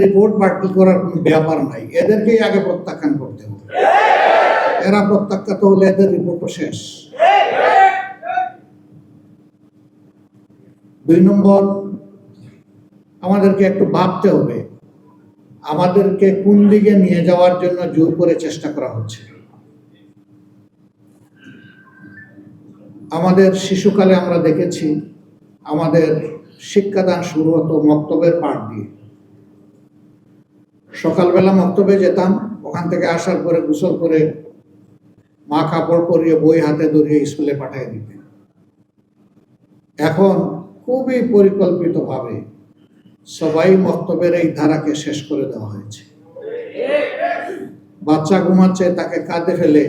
Report বাতিল করার কোনো ব্যাপার নাই। এদেরকেই আগে প্রত্যাখ্যান করতে হবে। এরা প্রত্যাখ্যাত হলে এদের রিপোর্টও শেষ। দুই নম্বর, আমাদেরকে একটু ভাবতে হবে। আমাদেরকে কোন দিকে নিয়ে যাওয়ার জন্য জোর করে চেষ্টা করা হচ্ছে। আমাদের শিশুকালে আমরা দেখেছি, আমাদের শিক্ষাদান শুরু হতো মক্তবের পাঠ দিয়ে। সকালবেলা মক্তবে যেতাম, ওখান থেকে আসার পরে গোসল করে মা কাপড় পরিয়ে বই হাতে ধরিয়ে স্কুলে পাঠিয়ে দিতেন। এখন খুবই পরিকল্পিতভাবে সবাই মক্তবের এই ধারাকে শেষ করে দেওয়া হয়েছে। বাচ্চা ঘুমাচ্ছে, তাকে কাঁদে ফেলে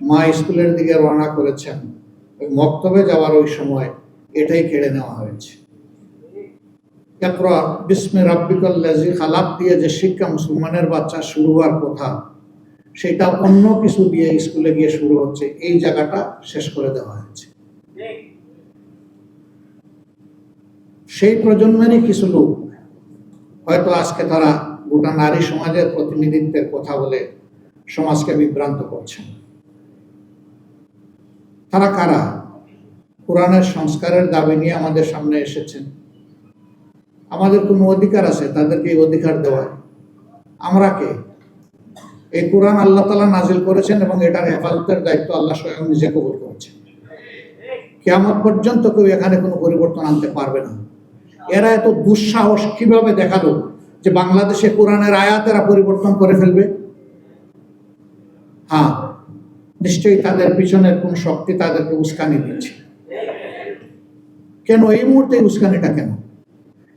মা স্কুলের দিকে রওনা করেছেন। ওই মক্তবে যাওয়ার ওই সময় এটাই কেড়ে নেওয়া হয়েছে। ইকরা বিস্মে রাব্বিকাল লাজি খালাক দিয়ে যে শিক্ষা মুসলমানের বাচ্চা শুরু হওয়ার কথা, সেটা অন্য কিছু দিয়ে স্কুলে গিয়ে শুরু হচ্ছে, এই জায়গাটা শেষ করে দেওয়া হয়েছে। সেই প্রজন্মেরই কিছু লোক, হয়তো আজকে তারা গোটা নারী সমাজের প্রতিনিধিত্বের কথা বলে সমাজকে বিভ্রান্ত করছেন। তারা কারা? কোরআনের সংস্কারের দাবি নিয়ে আমাদের সামনে এসেছেন। আমাদের কোনো অধিকার আছে, তাদেরকে এই অধিকার দেওয়ার আমরা কে? এই কোরআন আল্লাহ তালা নাজিল করেছেন এবং এটার হেফাজতের দায়িত্ব আল্লাহ স্বয়ং নিজে কবুল করেছেন। কেমন পর্যন্ত কেউ এখানে কোনো পরিবর্তন আনতে পারবে না। এরা এত দুঃসাহস কীভাবে দেখাল যে বাংলাদেশে কোরআনের আয়াত এরা পরিবর্তন করে ফেলবে? হ্যাঁ নিশ্চয়ই তাদের পিছনের কোন শক্তি তাদেরকে উস্কানি দিচ্ছে। কেন এই মুহূর্তে উস্কানিটা কেন?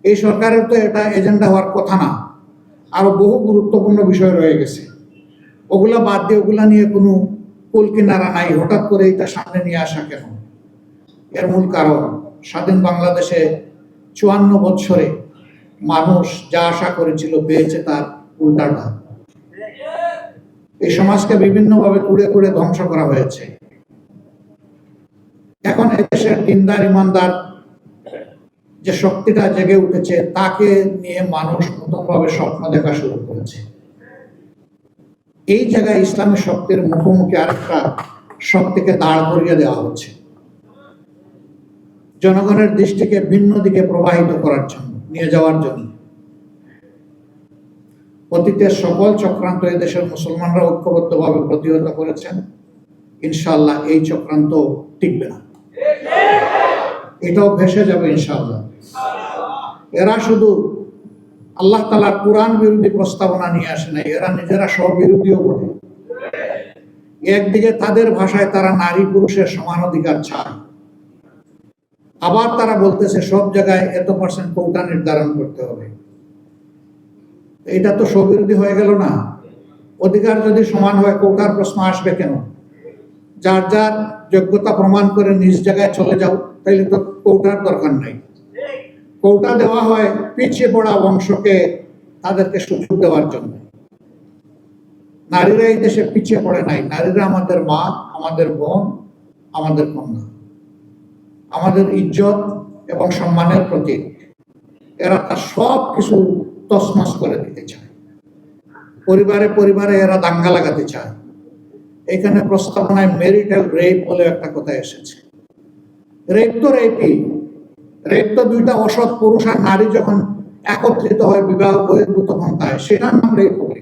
এই সরকারের তো এটা এজেন্ডা হওয়ার কথা না। আরও বহু গুরুত্বপূর্ণ বিষয় রয়ে গেছে। ওগুলা বাদ দিয়ে ওগুলা নিয়ে কোনো কুল কিনারা নাই। হঠাৎ করে এটা সামনে নিয়ে আসা কেন? এর মূল কারণ, স্বাধীন বাংলাদেশে চুয়ান্ন বছরে মানুষ যা আশা করেছিল পেয়েছে তার উল্টাটা। এই সমাজকে বিভিন্নভাবে কুড়ে কুড়ে ধ্বংস করা হয়েছে। এখন এদেশের দিনদার, ইমানদার যে শক্তিটা জেগে উঠেছে, তাকে নিয়ে মানুষ নতুনভাবে স্বপ্ন দেখা শুরু করেছে। এই জায়গায় ইসলামী শক্তির মুখোমুখি আরেকটা শক্তিকে দাঁড় করিয়ে দেওয়া হচ্ছে। জনগণের দৃষ্টিকে ভিন্ন দিকে প্রবাহিত করার জন্য, নিয়ে যাওয়ার জন্য। অতীতের সকল চক্রান্ত দেশের মুসলমানরা ঐক্যবদ্ধভাবে প্রতিহত করেছেন। ইনশাল্লাহ এই চক্রান্ত টিকবে না। এটাও ভেসে যাবে ইনশাল্লাহ এরা শুধু আল্লাহ তালার কোরআন বিরোধী প্রস্তাবনা নিয়ে আসে না এরা নিজেরা স্ববিরোধীও বটে। একদিকে তাদের ভাষায় তারা নারী পুরুষের সমান অধিকার চায়। আবার তারা বলতেছে, সব জায়গায় এত পার্সেন্ট কৌটা নির্ধারণ করতে হবে। এটা তো স্ববিরোধী হয়ে গেল না? অধিকার যদি সমান হয়, কৌটার প্রশ্ন আসবে কেন? যার যার যোগ্যতা প্রমাণ করে নিজ জায়গায় চলে যাও, তাইলে তো কৌটার দরকার নাই। কৌটা দেওয়া হয় পিছিয়ে পড়া বংশকে তাদেরকে সুযোগ দেওয়ার জন্য। নারীরা এই দেশে পিছিয়ে পড়ে নাই। নারীরা আমাদের মা, আমাদের বোন, আমাদের কন্যা। আমাদের ইজ্জত এবং সম্মানের প্রতীক। এরা তার সব কিছু তসমস করে দিতে চায়। পরিবারে পরিবারে এরা দাঙ্গা লাগাতে চায়। এখানে প্রস্তাবনায় মেরিটাল রেপ বলে একটা কথা এসেছে। রেপ তো রেপই রেপ তো দুইটা অসৎ পুরুষ আর নারী যখন একত্রিত হয় বিবাহ বহির্ভূত পন্থায় সেটার নাম রেপ হবে।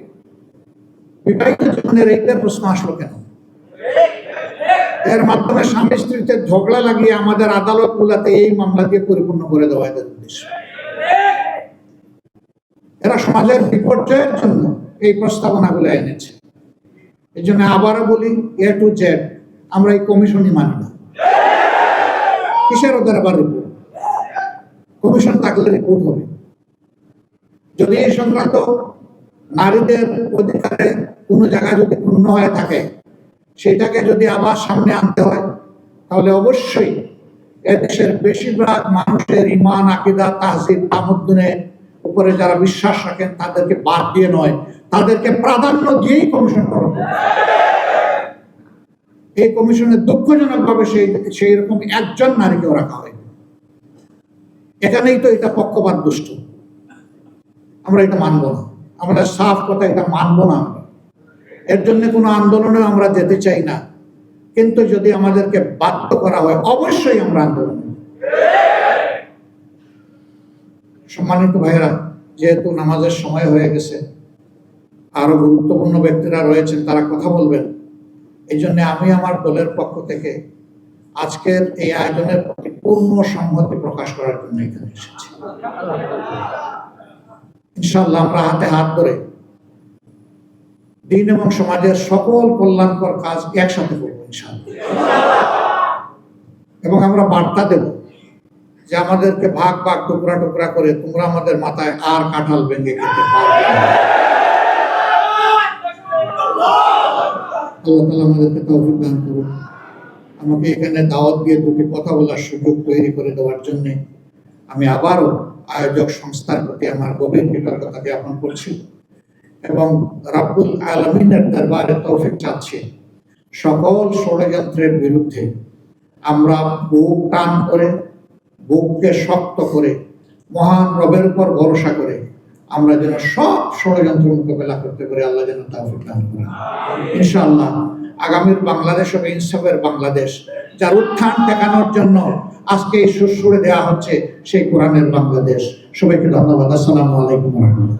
বিবাহিত জীবনে রেপের প্রশ্ন আসলো কেন? এর মাধ্যমে স্বামী স্ত্রীতে ঝগড়া লাগিয়ে আমাদের আদালত গুলাতে এই মামলা দিয়ে পরিপূর্ণ করে দেওয়া এদের উদ্দেশ্য। এরা সমাজের বিপর্যয়ের জন্য এই প্রস্তাবনাগুলো এনেছে। এই জন্য আবারও বলি এ টু জেড আমরা এই কমিশনই মানি না। কিসের ওদের আবার রিপোর্ট কমিশন থাকলে রিপোর্ট হবে। যদি এই সংক্রান্ত নারীদের অধিকারে কোনো জায়গায় যদি পূর্ণ হয়ে থাকে, সেটাকে যদি আবার সামনে আনতে হয়, তাহলে অবশ্যই এদেশের বেশিরভাগ মানুষের ইমান আকিদা তাহসিব তামুদ্দিনের উপরে যারা বিশ্বাস রাখেন, তাদেরকে বাদ দিয়ে নয় তাদেরকে প্রাধান্য দিয়েই কমিশন করা। এই কমিশনের দুঃখজনক ভাবে সেই সেই রকম একজন নারীকেও রাখা হয় এখানেই তো এটা পক্ষপাত দুষ্ট। আমরা এটা মানব না। আমরা সাফ কথা এটা মানব না এর জন্য কোনো আন্দোলনে আমরা যেতে চাই না। কিন্তু যদি আমাদেরকে বাধ্য করা হয়, অবশ্যই আমরা আন্দোলন সম্মানিত ভাইয়েরা, যেহেতু নামাজের সময় হয়ে গেছে আরও গুরুত্বপূর্ণ ব্যক্তিরা রয়েছেন, তারা কথা বলবেন। এই জন্য আমি আমার দলের পক্ষ থেকে আজকের এই আয়োজনের প্রতি পূর্ণ সংহতি প্রকাশ করার জন্য এখানে এসেছি। ইনশাল্লাহ আমরা হাতে হাত ধরে দিন এবং সমাজের সকল কল্যাণকর কাজ একসাথে করব ইনশাল্লাহ এবং আমরা বার্তা দেব যে আমাদেরকে ভাগ ভাগ টুকরা টুকরা করে তোমরা আমাদের মাথায় আর কাঁঠাল ভেঙে খেতে পারবে না। আল্লাহ তালা আমাদেরকে তৌফিক দান করুন আমাকে এখানে দাওয়াত দিয়ে দুটি কথা বলার সুযোগ তৈরি করে দেওয়ার জন্য আমি আবারও আয়োজক সংস্থার প্রতি আমার গভীর কৃতজ্ঞতা জ্ঞাপন করছি এবং রাব্বুল আলমিনের দরবারে তৌফিক চাচ্ছি। সকল ষড়যন্ত্রের বিরুদ্ধে আমরা বুক টান করে, বুককে শক্ত করে, মহান রবের উপর ভরসা করে আমরা যেন সব ষড়যন্ত্র মোকাবেলা করতে পারি আল্লাহ যেন তা দান করেন। ইনশাআল্লাহ আগামীর বাংলাদেশ হবে ইনসাফের বাংলাদেশ। যার উত্থান দেখানোর জন্য আজকে এই সুরে দেওয়া হচ্ছে সেই কোরআনের বাংলাদেশ। সবাইকে ধন্যবাদ। আসসালামু আলাইকুম রহমতুল্লাহ।